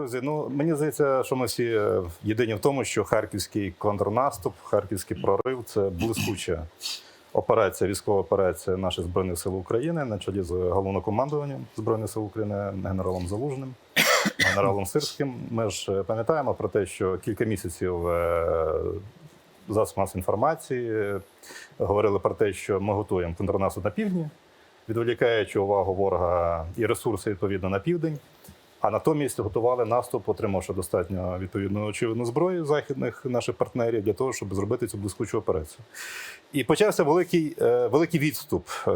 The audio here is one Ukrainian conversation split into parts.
Друзі, ну мені здається, що ми всі е, єдині в тому, що харківський контрнаступ, харківський прорив це блискуча операція, військова операція наших збройних сил України на чолі з головнокомандуванням збройних сил України генералом Залужним, генералом Сирським. Ми ж е, пам'ятаємо про те, що кілька місяців е, засоб масової інформації говорили про те, що ми готуємо контрнаступ на півдні, відволікаючи увагу ворога і ресурси відповідно на південь. А натомість готували наступ, отримавши достатньо відповідно очевидно зброї західних наших партнерів для того, щоб зробити цю блискучу операцію. І почався великий, е, великий відступ е,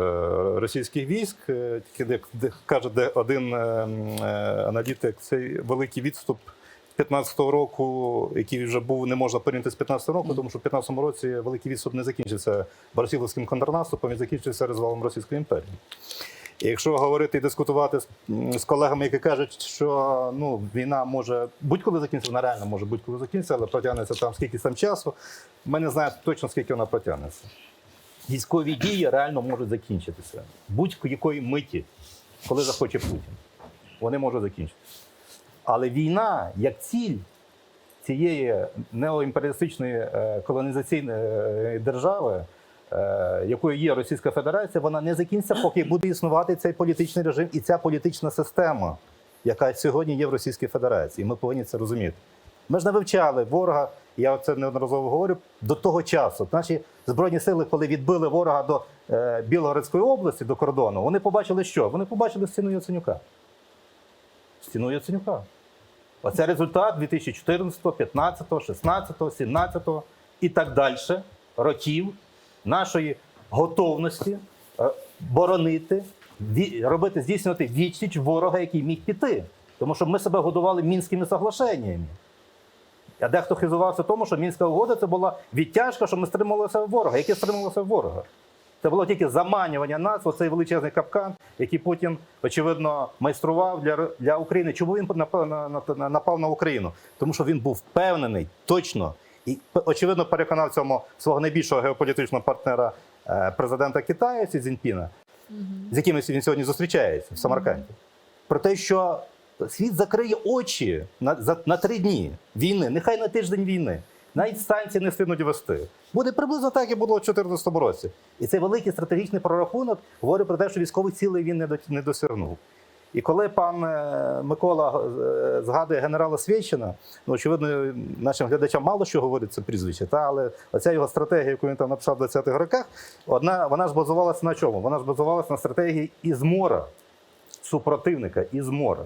російських військ. Е, Тільки де, де каже, де один аналітик, цей великий відступ 15-го року, який вже був не можна порівняти з 15-го року, тому що в 15-му році великий відступ не закінчився Барсіловським контрнаступом, він закінчився розвалом Російської імперії. Якщо говорити і дискутувати з, з колегами, які кажуть, що ну війна може будь-коли закінчиться, вона реально може будь-коли закінчиться, але протягнеться там скільки там часу. Ми не знаємо точно скільки вона протягнеться. Військові дії реально можуть закінчитися будь-якої миті, коли захоче Путін. Вони можуть закінчитися. Але війна як ціль цієї неоімперіалістичної е, колонізаційної е, держави, якою є Російська Федерація, вона не закінчиться, поки буде існувати цей політичний режим і ця політична система, яка сьогодні є в Російській Федерації. Ми повинні це розуміти. Ми ж не вивчали ворога, я це неодноразово говорю, до того часу. Наші збройні сили, коли відбили ворога до е, Білгородської області, до кордону, вони побачили що? Вони побачили стіну Яценюка. Стіну Яценюка. Оце результат 2014, 15, 16, 17 і так далі років нашої готовності е, боронити, робити, здійснювати відсіч ворога, який міг піти. Тому що ми себе годували мінськими соглашеннями. А дехто хизувався тому, що мінська угода це була відтяжка, що ми стримувалися ворога. Яке стримувалося ворога? Це було тільки заманювання нас, оцей величезний капкан, який Путін, очевидно, майстрував для, для України. Чому він напав на, на, напав на Україну? Тому що він був впевнений точно і очевидно переконав цьому свого найбільшого геополітичного партнера е, президента Китаю Сі Цзіньпіна, з яким він сьогодні зустрічається в Самарканді. Про те, що світ закриє очі на, за, на три дні війни, нехай на тиждень війни. Навіть станції не встигнуть вести. Буде приблизно так, як було в 2014 році. І цей великий стратегічний прорахунок говорить про те, що військових цілей він не до- не досягнув. І коли пан е, Микола е, згадує генерала Свєчина, ну очевидно, нашим глядачам мало що говорить це прізвище, та але оця його стратегія, яку він там написав в 20-х роках, одна вона ж базувалася на чому? Вона ж базувалася на стратегії ізмора, супротивника ізмора.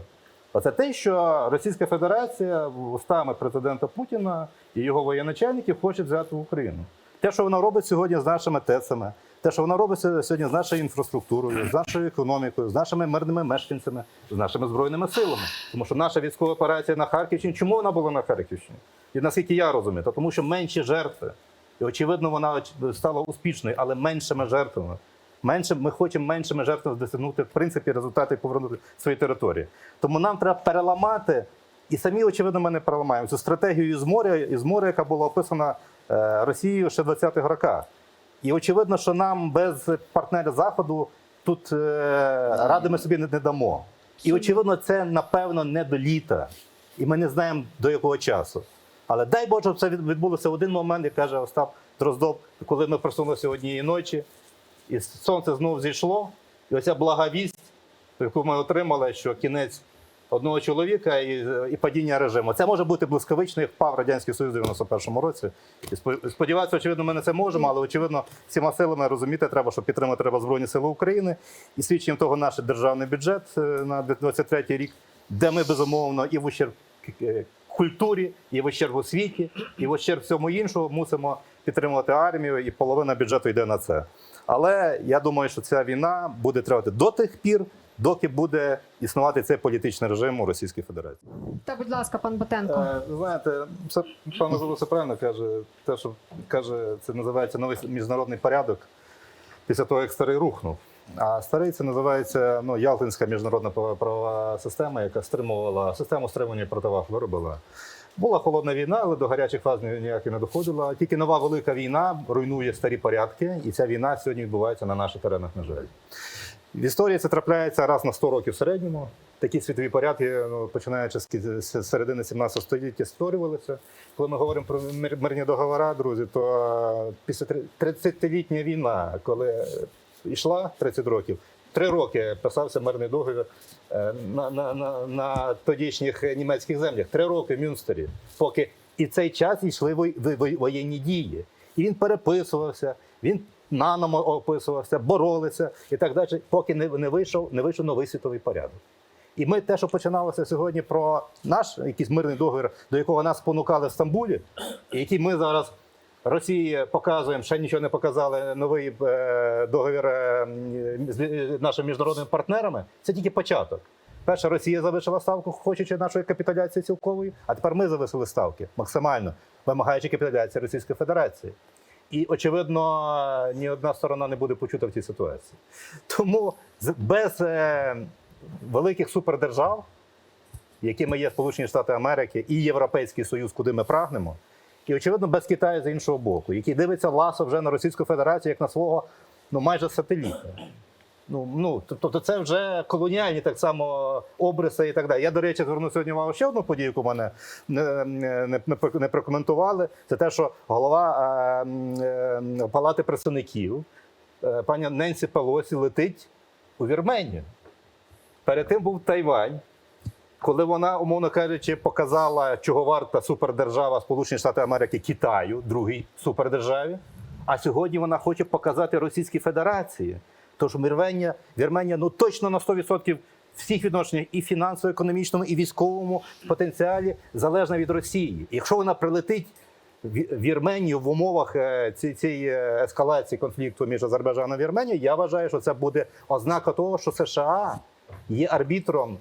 Оце те, що Російська Федерація устами президента Путіна і його воєначальників хоче взяти в Україну. Те, що вона робить сьогодні з нашими ТЕЦами, те, що вона робить сьогодні з нашою інфраструктурою, з нашою економікою, з нашими мирними мешканцями, з нашими збройними силами. Тому що наша військова операція на Харківщині, чому вона була на Харківщині? І наскільки я розумію, то тому що менші жертви. І очевидно, вона стала успішною, але меншими жертвами. Менше ми хочемо меншими жертвами досягнути в принципі результати повернути свої території. Тому нам треба переламати, і самі, очевидно, ми не переламаємо цю стратегію з моря, із моря, яка була описана е, Росією ще в 20-х роках. І очевидно, що нам без партнерів Заходу тут е, ради ми собі не, не дамо. І очевидно, це напевно не до літа. І ми не знаємо до якого часу. Але дай Боже, щоб це відбулося в один момент, як каже Остап Дроздов, коли ми просунулися однієї ночі, і сонце знову зійшло, і оця блага вість, яку ми отримали, що кінець одного чоловіка і, і падіння режиму. Це може бути блискавично, як впав Радянський Союз у 91-му році. І спо- сподіватися, очевидно, ми на це можемо, але очевидно, всіма силами розуміти треба, що підтримати треба Збройні Сили України. І свідченням того наш державний бюджет е, на 23-й рік, де ми безумовно і в ущерб е, культурі, і в ущерб освіті, і в ущерб всьому іншому мусимо підтримувати армію, і половина бюджету йде на це. Але я думаю, що ця війна буде тривати до тих пір, доки буде існувати цей політичний режим у Російській Федерації. Та, будь ласка, пан Батенко. Е, ви знаєте, це пан Мазур все правильно каже. Те, що каже, це називається новий міжнародний порядок після того, як старий рухнув. А старий це називається ну, Ялтинська міжнародна правова система, яка стримувала систему стримування противаг виробила. Була холодна війна, але до гарячих фаз ні- ніяк і не доходила. Тільки нова велика війна руйнує старі порядки, і ця війна сьогодні відбувається на наших теренах, на жаль. В історії це трапляється раз на 100 років в середньому. такі світові порядки, ну, починаючи з середини 17 століття, створювалися. Коли ми говоримо про мир- мирні договори, друзі, то е, після три- 30-літня війна, коли йшла 30 років, три роки писався мирний договір е, на, на, на, на тодішніх німецьких землях. Три роки в Мюнстері, поки і цей час йшли воєнні дії. І він переписувався, він наново описувався, боролися і так далі, поки не, не вийшов, не вийшов новий світовий порядок. І ми те, що починалося сьогодні про наш якийсь мирний договір, до якого нас спонукали в Стамбулі, і який ми зараз Росії показуємо, ще нічого не показали новий е, договір е, з е, нашими міжнародними партнерами. Це тільки початок. Перша Росія завишила ставку, хочучи нашої капітуляції цілкової, а тепер ми зависили ставки максимально, вимагаючи капітуляції Російської Федерації. І очевидно, ні одна сторона не буде почута в цій ситуації. Тому без е, великих супердержав, якими є Сполучені Штати Америки і Європейський Союз, куди ми прагнемо, і очевидно без Китаю з іншого боку, який дивиться ласо вже на Російську Федерацію як на свого ну майже сателіта. Ну, ну, тобто це вже колоніальні так само обриси і так далі. Я, до речі, звернув сьогодні увагу ще одну подію, яку мене не, не, не, не прокоментували. Це те, що голова е, е, Палати представників, е, пані Ненсі Пелосі, летить у Вірменію. Перед тим був Тайвань. Коли вона, умовно кажучи, показала, чого варта супердержава Сполучені Штати Америки Китаю, другій супердержаві, а сьогодні вона хоче показати Російській Федерації. Тож Вірменія, Вірменія ну точно на 100% всіх відношеннях і фінансово-економічному, і військовому потенціалі залежна від Росії. Якщо вона прилетить в Вірменію в умовах е, цієї е, ескалації конфлікту між Азербайджаном і Вірменією, я вважаю, що це буде ознака того, що США є арбітром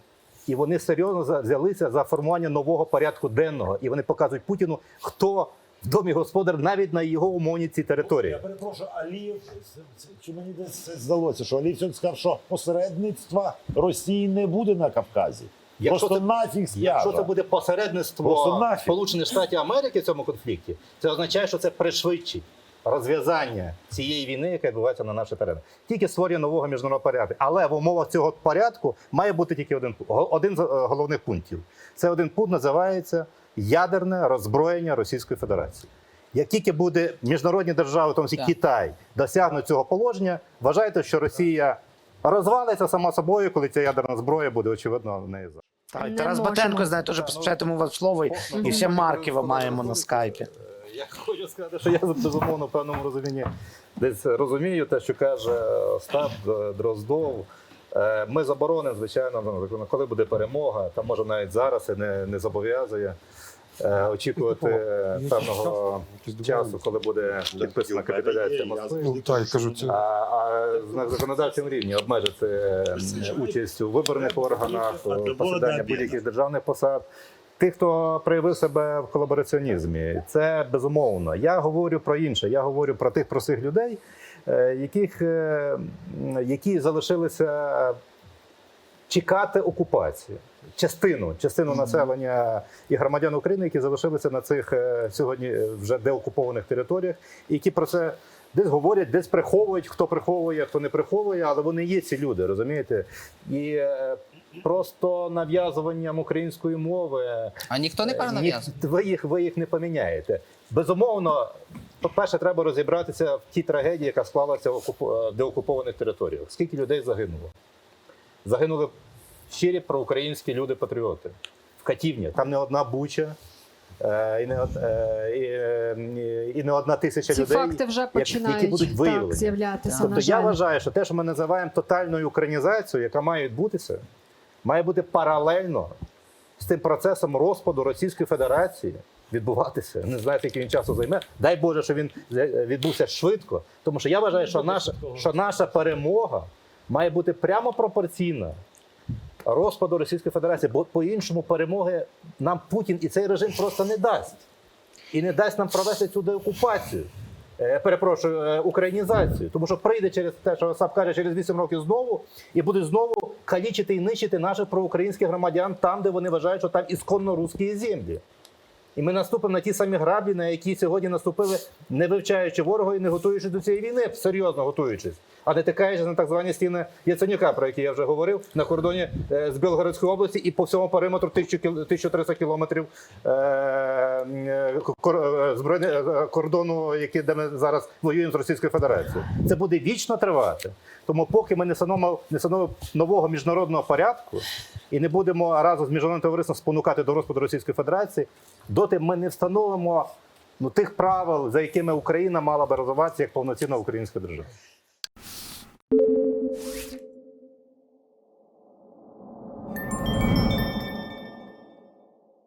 і вони серйозно взялися за формування нового порядку денного. І вони показують Путіну, хто в домі господар навіть на його умовній цій території. Я перепрошую, Алієв, чи мені десь здалося, що Алієв сьогодні сказав, що посередництва Росії не буде на Кавказі. Якщо Просто це- нафіг Якщо це буде посередництво нафіг. Сполучених Штатів Америки в цьому конфлікті, це означає, що це пришвидшить розв'язання цієї війни, яка відбувається на нашій терені. Тільки створює нового міжнародного порядку. Але в умовах цього порядку має бути тільки один пу- го- один з е, головних пунктів. Це один пункт називається ядерне роззброєння Російської Федерації. Як тільки буде міжнародні держави, тому числі Китай, досягнуть цього положення, вважайте, що Росія розвалиться сама собою, коли ця ядерна зброя буде очевидно в неї за. Так, Тарас. Батенко знає, теж поспішаємо вас слово, і і ще Марківа маємо на скайпі. Я хочу сказати, що я безумовно в певному розумінні десь розумію те, що каже Остап е, Дроздов. Е, Ми заборонимо, звичайно, ну, коли буде перемога, там може навіть зараз і не, не зобов'язує е, очікувати е, певного часу, коли буде підписана капітуляція Москви. Ну, А, а на законодавчому рівні обмежити е, участь у виборних органах, посідання будь-яких державних посад. Тих, хто проявив себе в колабораціонізмі, це безумовно. Я говорю про інше. Я говорю про тих простих людей, яких, е, які залишилися чекати окупацію. Частину, частину населення і громадян України, які залишилися на цих е, сьогодні е, вже деокупованих територіях, і які про це десь говорять, десь приховують, хто приховує, хто не приховує, але вони є ці люди, розумієте? І е, просто нав'язуванням української мови А ніхто не нав'язує. ви їх, ви їх не поміняєте. Безумовно, по-перше, треба розібратися в тій трагедії, яка склалася в е, деокупованих територіях. Скільки людей загинуло? Загинули щирі проукраїнські люди-патріоти в Катівні. Там не одна буча. е, І не, е, і, і не одна тисяча Ці людей, факти вже починають які будуть так з'являтися. Тобто на я жаль. вважаю, що те, що ми називаємо тотальною українізацією, яка має відбутися, має бути паралельно з тим процесом розпаду Російської Федерації відбуватися. Не знаю, скільки він часу займе. Дай Боже, що він е, відбувся швидко. Тому що я вважаю, що наша, що наша перемога має бути прямо пропорційна розпаду Російської Федерації, бо по-іншому перемоги нам Путін і цей режим просто не дасть. І не дасть нам провести цю деокупацію. Е, Перепрошую, е, українізацію. Тому що прийде через те, що Осап каже, через 8 років знову, і буде знову калічити і нищити наших проукраїнських громадян там, де вони вважають, що там ісконно русські землі. І ми наступимо на ті самі граблі, на які сьогодні наступили, не вивчаючи ворога і не готуючись до цієї війни, серйозно готуючись, а не тикаючись на так звані стіни Яценюка, про які я вже говорив, на кордоні е, з Білгородської області і по всьому периметру 1000 кіл- 1300 кілометрів е, е, кордону, який де ми зараз воюємо з Російською Федерацією. Це буде вічно тривати. Тому, поки ми не встановимо нового міжнародного порядку і не будемо разом з міжнародним товариством спонукати до розпаду Російської Федерації, доти ми не встановимо ну, тих правил, за якими Україна мала би розвиватися як повноцінна українська держава.